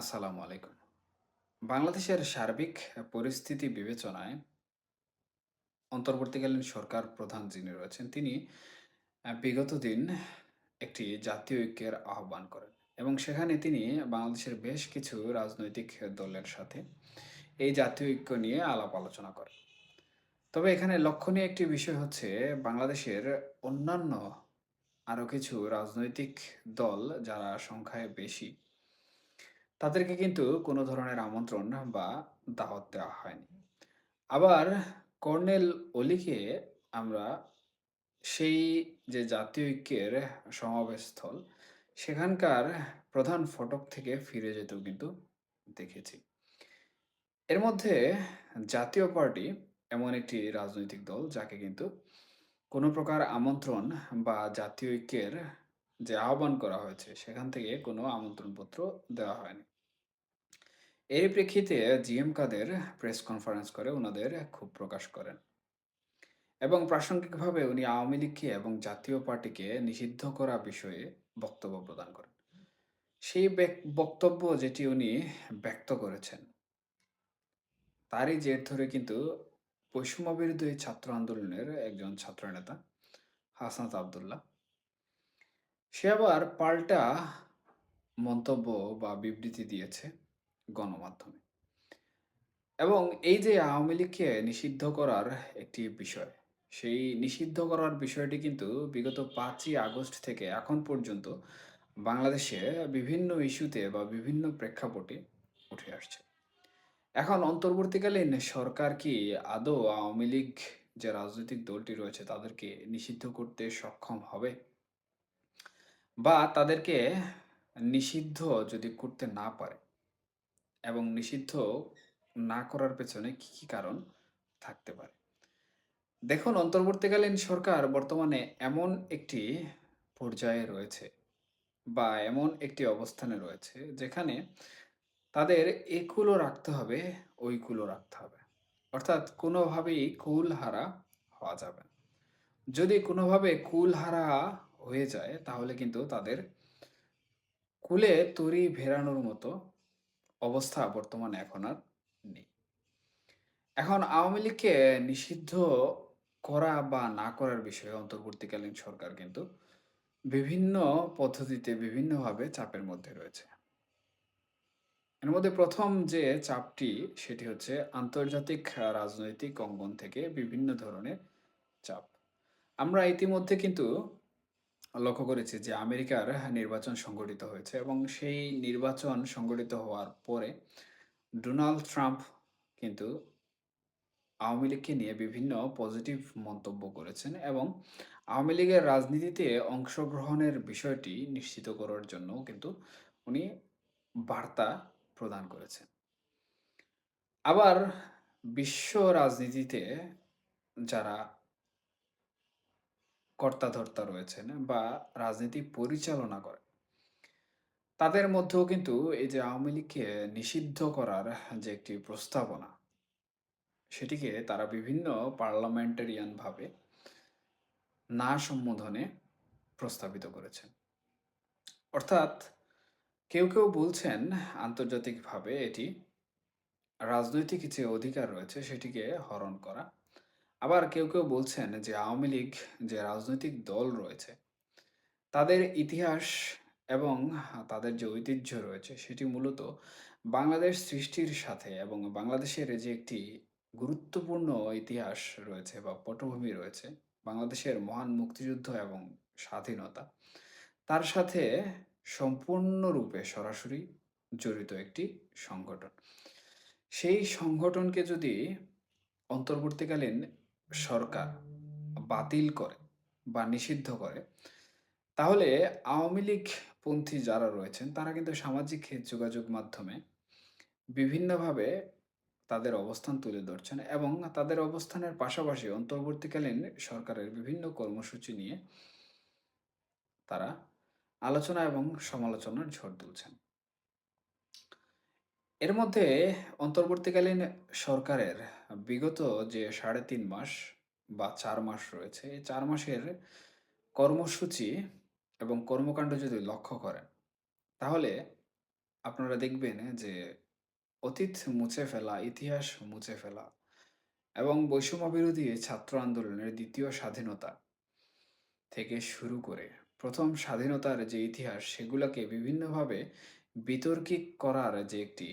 আসসালামু আলাইকুম। বাংলাদেশের সার্বিক পরিস্থিতি বিবেচনায় অন্তর্বর্তীকালীন সরকার প্রধান যিনি রয়েছেন, তিনি বিগত দিন একটি জাতীয় ঐক্যের আহ্বান করেন এবং সেখানে তিনি বাংলাদেশের বেশ কিছু রাজনৈতিক দলের সাথে এই জাতীয় ঐক্য নিয়ে আলাপ আলোচনা করেন। তবে এখানে লক্ষণীয় একটি বিষয় হচ্ছে, বাংলাদেশের অন্যান্য আরও কিছু রাজনৈতিক দল যারা সংখ্যায় বেশি তাদেরকে কিন্তু কোনো ধরনের আমন্ত্রণ বা দাওয়াত দেওয়া হয়নি। আবার কর্নেল অলিকে আমরা সেই যে জাতীয় ঐক্যের সমাবেশস্থল, সেখানকার প্রধান ফটক থেকে ফিরে যেতেও কিন্তু দেখেছি। এর মধ্যে জাতীয় পার্টি এমন একটি রাজনৈতিক দল যাকে কিন্তু কোনো প্রকার আমন্ত্রণ বা জাতীয় ঐক্যের যে আহ্বান করা হয়েছে, সেখান থেকে কোনো আমন্ত্রণপত্র দেওয়া হয়নি। এরই প্রেক্ষিতে জিএম কাদের প্রেস কনফারেন্স করে ওনাদের ক্ষোভ প্রকাশ করেন। এবং প্রাসঙ্গিকভাবে উনি আওয়ামী লীগকে এবং জাতীয় পার্টিকে নিষিদ্ধ করা বিষয়ে বক্তব্য প্রদান করেন। সেই বক্তব্য যেটি উনি ব্যক্ত করেছেন, তারই জের ধরে কিন্তু বৈষম্য বিরোধী ছাত্র আন্দোলনের একজন ছাত্রনেতা, হাসনাত আব্দুল্লাহ সে আবার পাল্টা মন্তব্য বা বিবৃতি দিয়েছে গণমাধ্যমে। এবং এই যে আওয়ামী লীগকে নিষিদ্ধ করার একটি বিষয়, সেই নিষিদ্ধ করার বিষয়টি কিন্তু বিগত পাঁচই আগস্ট থেকে এখন পর্যন্ত বাংলাদেশে বিভিন্ন ইস্যুতে বা বিভিন্ন প্রেক্ষাপটে উঠে আসছে। এখন অন্তর্বর্তীকালীন সরকার কি আদৌ আওয়ামী লীগ যে রাজনৈতিক দলটি রয়েছে তাদেরকে নিষিদ্ধ করতে সক্ষম হবে? বা তাদেরকে নিষিদ্ধ যদি করতে না পারে এবং নিষিদ্ধ না করার পেছনে কি, কি কারণ থাকতে পারে? দেখুন অন্তর্বর্তীকালীন সরকার বর্তমানে এমন একটি পর্যায়ে রয়েছে বা এমন একটি অবস্থানে রয়েছে যেখানে তাদের এই কুলও রাখতে হবে, ওই কুলও রাখতে হবে। অর্থাৎ কোনোভাবেই কুলহারা হওয়া যাবে। যদি কোনোভাবে কুলহারা হয়ে যায়, তাহলে কিন্তু তাদের কুলে তরি ভেড়ানোর মতো অবস্থা বর্তমানে এখন আর নেই। এখন আওয়ামী লীগকে নিষিদ্ধ করা বা না করার বিষয়ে অন্তর্বর্তীকালীন সরকার কিন্তু বিভিন্ন পদ্ধতিতে বিভিন্নভাবে চাপের মধ্যে রয়েছে। এর মধ্যে প্রথম যে চাপটি, সেটি হচ্ছে আন্তর্জাতিক রাজনৈতিক অঙ্গন থেকে বিভিন্ন ধরনের চাপ। আমরা ইতিমধ্যে কিন্তু লক্ষ্য করেছি যে আমেরিকার নির্বাচন সংগঠিত হয়েছে এবং সেই নির্বাচন সংগঠিত হওয়ার পরে ডোনাল্ড ট্রাম্প কিন্তু আওয়ামী লীগকে নিয়ে বিভিন্ন পজিটিভ মন্তব্য করেছেন এবং আওয়ামী লীগের রাজনীতিতে অংশগ্রহণের বিষয়টি নিশ্চিত করার জন্যও কিন্তু উনি বার্তা প্রদান করেছেন। আবার বিশ্ব রাজনীতিতে যারা কর্তাধর্তা রয়েছেন বা রাজনীতি পরিচালনা করে তাদের মধ্যেও কিন্তু এই যে আওয়ামী লীগকে নিষিদ্ধ করার যে একটি প্রস্তাবনা সেটিকে তারা বিভিন্ন পার্লামেন্টারিয়ান ভাবে না সম্বোধনে প্রস্তাবিত করেছেন। অর্থাৎ কেউ, কেউ বলছেন আন্তর্জাতিকভাবে এটি রাজনৈতিক যে অধিকার রয়েছে সেটিকে হরণ করা। আবার কেউ, কেউ বলছেন যে আওয়ামী লীগ যে রাজনৈতিক দল রয়েছে, তাদের ইতিহাস এবং তাদের যে ঐতিহ্য রয়েছে সেটি মূলত বাংলাদেশ সৃষ্টির সাথে এবং বাংলাদেশের যে একটি গুরুত্বপূর্ণ ইতিহাস রয়েছে বা পটভূমি রয়েছে, বাংলাদেশের মহান মুক্তিযুদ্ধ এবং স্বাধীনতা, তার সাথে সম্পূর্ণরূপে সরাসরি জড়িত একটি সংগঠন। সেই সংগঠনকে যদি অন্তর্বর্তীকালীন সরকার বাতিল করে বা নিষিদ্ধ করে, তাহলে আওয়ামী লীগপন্থী যারা রয়েছেন তারা কিন্তু সামাজিক যোগাযোগ মাধ্যমে বিভিন্নভাবে তাদের অবস্থান তুলে ধরছেন এবং তাদের অবস্থানের পাশাপাশি অন্তর্বর্তীকালীন সরকারের বিভিন্ন কর্মসূচি নিয়ে তারা আলোচনা এবং সমালোচনার ঝড় তুলছেন। এর মধ্যে অন্তর্বর্তীকালীন সরকারের বিগত যে সাড়ে তিন মাস বা চার মাস রয়েছে, এই চার মাসের কর্মসূচি এবং কর্মকাণ্ড যদি লক্ষ্য করেন, তাহলে আপনারা দেখবেন যে অতীত মুছে ফেলা, ইতিহাস মুছে ফেলা এবং বৈষম্য বিরোধী ছাত্র আন্দোলনের দ্বিতীয় স্বাধীনতা থেকে শুরু করে প্রথম স্বাধীনতার যে ইতিহাস সেগুলোকে বিভিন্নভাবে বিতর্কিক করার যে একটি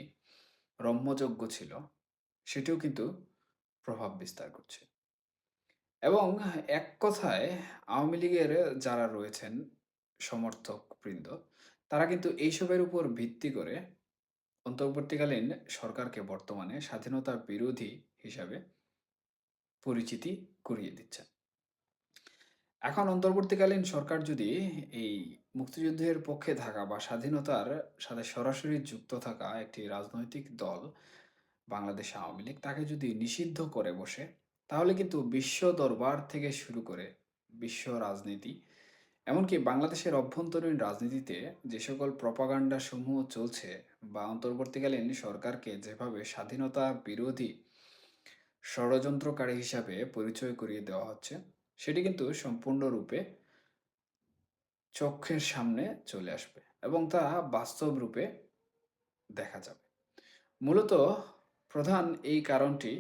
রম্যযজ্ঞ ছিল, সেটিও কিন্তু প্রভাব বিস্তার করছে। এবং এক কথায়, আওয়ামী লীগের যারা রয়েছেন সমর্থক বৃন্দ, তারা কিন্তু এইসবের উপর ভিত্তি করে অন্তর্বর্তীকালীন সরকারকে বর্তমানে স্বাধীনতা বিরোধী হিসাবে পরিচিতি করিয়ে দিচ্ছেন। এখন অন্তর্বর্তীকালীন সরকার যদি এই মুক্তিযুদ্ধের পক্ষে থাকা বা স্বাধীনতার সাথে সরাসরি যুক্ত থাকা একটি রাজনৈতিক দল বাংলাদেশ আওয়ামী লীগ, তাকে যদি নিষিদ্ধ করে বসে, তাহলে কিন্তু বিশ্ব দরবার থেকে শুরু করে বিশ্ব রাজনীতি, এমনকি বাংলাদেশের অভ্যন্তরীণ রাজনীতিতে যে সকল প্রপাগান্ডা সমূহ চলছে বা অন্তর্বর্তীকালীন সরকারকে যেভাবে স্বাধীনতা বিরোধী ষড়যন্ত্রকারী হিসাবে পরিচয় করিয়ে দেওয়া হচ্ছে, সেটি কিন্তু সম্পূর্ণরূপে চোখের সামনে চলে আসবে এবং তা বাস্তব রূপে দেখা যাবে। মূলত প্রধান এই কারণটি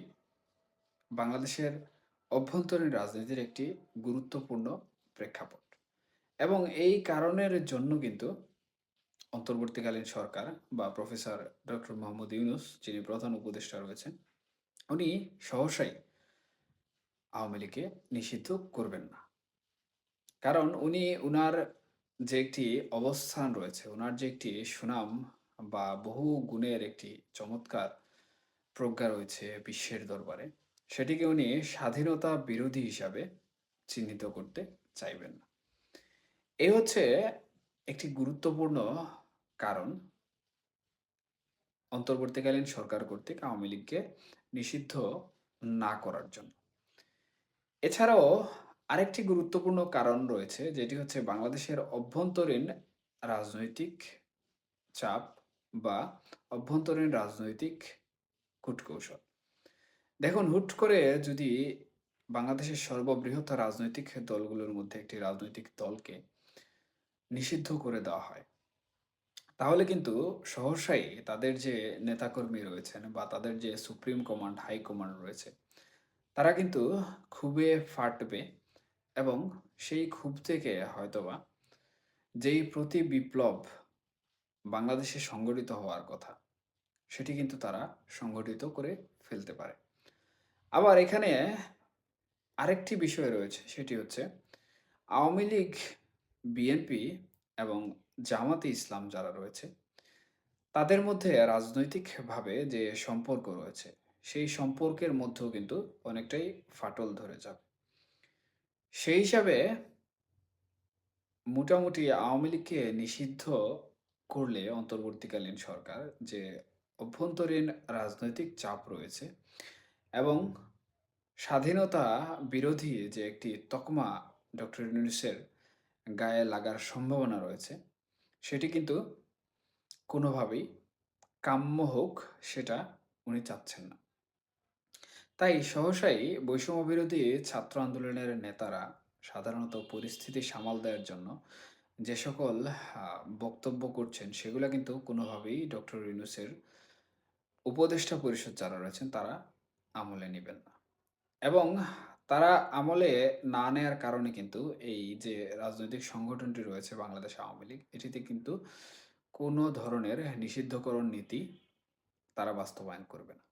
বাংলাদেশের অভ্যন্তরীণ রাজনীতির একটি গুরুত্বপূর্ণ প্রেক্ষাপট এবং এই কারণের জন্য কিন্তু অন্তর্বর্তীকালীন সরকার বা প্রফেসর ডক্টর মোহাম্মদ ইউনুস, যিনি প্রধান উপদেষ্টা রয়েছেন, উনি সহসাই আওয়ামী লীগকে নিষিদ্ধ করবেন না। কারণ উনি উনার যে একটি অবস্থান রয়েছে ওনার যে একটি সুনাম বা বহু গুণের একটি চমৎকার প্রজ্ঞা রয়েছে বিশ্বের দরবারে, সেটিকে উনি স্বাধীনতা বিরোধী হিসাবে চিহ্নিত করতে চাইবেন না। এই হচ্ছে একটি গুরুত্বপূর্ণ কারণ। অন্তর্বর্তীকালীন সরকার কর্তৃক আওয়ামী লীগকে নিষিদ্ধ না করার জন্য। এছাড়াও আরেকটি গুরুত্বপূর্ণ কারণ রয়েছে, যেটি হচ্ছে বাংলাদেশের অভ্যন্তরীণ রাজনৈতিক চাপ বা অভ্যন্তরীণ রাজনৈতিক কূটকৌশল। দেখুন, হুট করে যদি বাংলাদেশের সর্ববৃহৎ রাজনৈতিক দলগুলোর মধ্যে একটি রাজনৈতিক দলকে নিষিদ্ধ করে দেওয়া হয়, তাহলে কিন্তু সহসাই তাদের যে নেতাকর্মী রয়েছেন বা তাদের যে সুপ্রিম কমান্ড, হাই কমান্ড রয়েছে, তারা কিন্তু খুবই ফাটবে এবং সেই ক্ষোভ থেকে হয়তোবা যেই প্রতি বিপ্লব বাংলাদেশে সংগঠিত হওয়ার কথা, সেটি কিন্তু তারা সংগঠিত করে ফেলতে পারে। আবার এখানে আরেকটি বিষয় রয়েছে, সেটি হচ্ছে আওয়ামী লীগ, বিএনপি এবং জামাতে ইসলাম যারা রয়েছে, তাদের মধ্যে রাজনৈতিকভাবে যে সম্পর্ক রয়েছে, সেই সম্পর্কের মধ্যেও কিন্তু অনেকটাই ফাটল ধরে যাবে। সেই হিসাবে মোটামুটি আওয়ামী লীগকে নিষিদ্ধ করলে অন্তর্বর্তীকালীন সরকার যে অভ্যন্তরীণ রাজনৈতিক চাপ রয়েছে এবং স্বাধীনতা বিরোধী যে একটি তকমা ডক্টর ইউনুসের গায়ে লাগার সম্ভাবনা রয়েছে, সেটি কিন্তু কোনোভাবেই কাম্য হোক সেটা উনি চাচ্ছেন না। তাই সহসাই বৈষম্য বিরোধী ছাত্র আন্দোলনের নেতারা সাধারণত পরিস্থিতি সামাল দেওয়ার জন্য যে সকল বক্তব্য করছেন সেগুলো কিন্তু কোনোভাবেই ডক্টর ইউনুসের উপদেষ্টা পরিষদ যারা রয়েছেন তারা আমলে নেবেন না। এবং তারা আমলে না নেয়ার কারণে কিন্তু এই যে রাজনৈতিক সংগঠনটি রয়েছে বাংলাদেশ আওয়ামী লীগ, এটিতে কিন্তু কোনো ধরনের নিষিদ্ধকরণ নীতি তারা বাস্তবায়ন করবে না।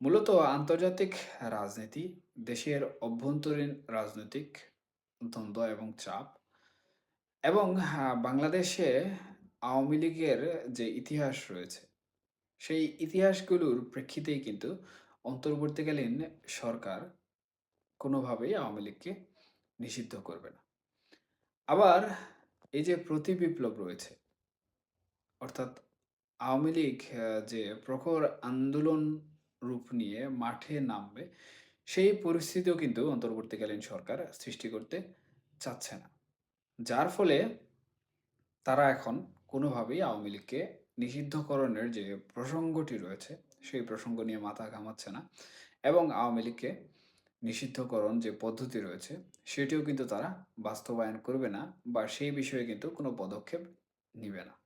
মূলত আন্তর্জাতিক রাজনীতি, দেশের অভ্যন্তরীণ রাজনৈতিক দ্বন্দ্ব এবং চাপ এবং বাংলাদেশে আওয়ামী লীগের যে ইতিহাস রয়েছে, সেই ইতিহাসগুলোর প্রেক্ষিতেই কিন্তু অন্তর্বর্তীকালীন সরকার কোনোভাবেই আওয়ামী লীগকে নিষিদ্ধ করবে না। আবার এই যে প্রতি বিপ্লব রয়েছে, অর্থাৎ আওয়ামী লীগ যে প্রখর আন্দোলন রূপ নিয়ে মাঠে নামবে, সেই পরিস্থিতিও কিন্তু অন্তর্বর্তীকালীন সরকার সৃষ্টি করতে চাচ্ছে না। যার ফলে তারা এখন কোনোভাবেই আওয়ামী লীগকে নিষিদ্ধকরণের যে প্রসঙ্গটি রয়েছে, সেই প্রসঙ্গ নিয়ে মাথা ঘামাচ্ছে না এবং আওয়ামী লীগকে নিষিদ্ধকরণ যে পদ্ধতি রয়েছে, সেটিও কিন্তু তারা বাস্তবায়ন করবে না বা সেই বিষয়ে কিন্তু কোনো পদক্ষেপ নিবে না।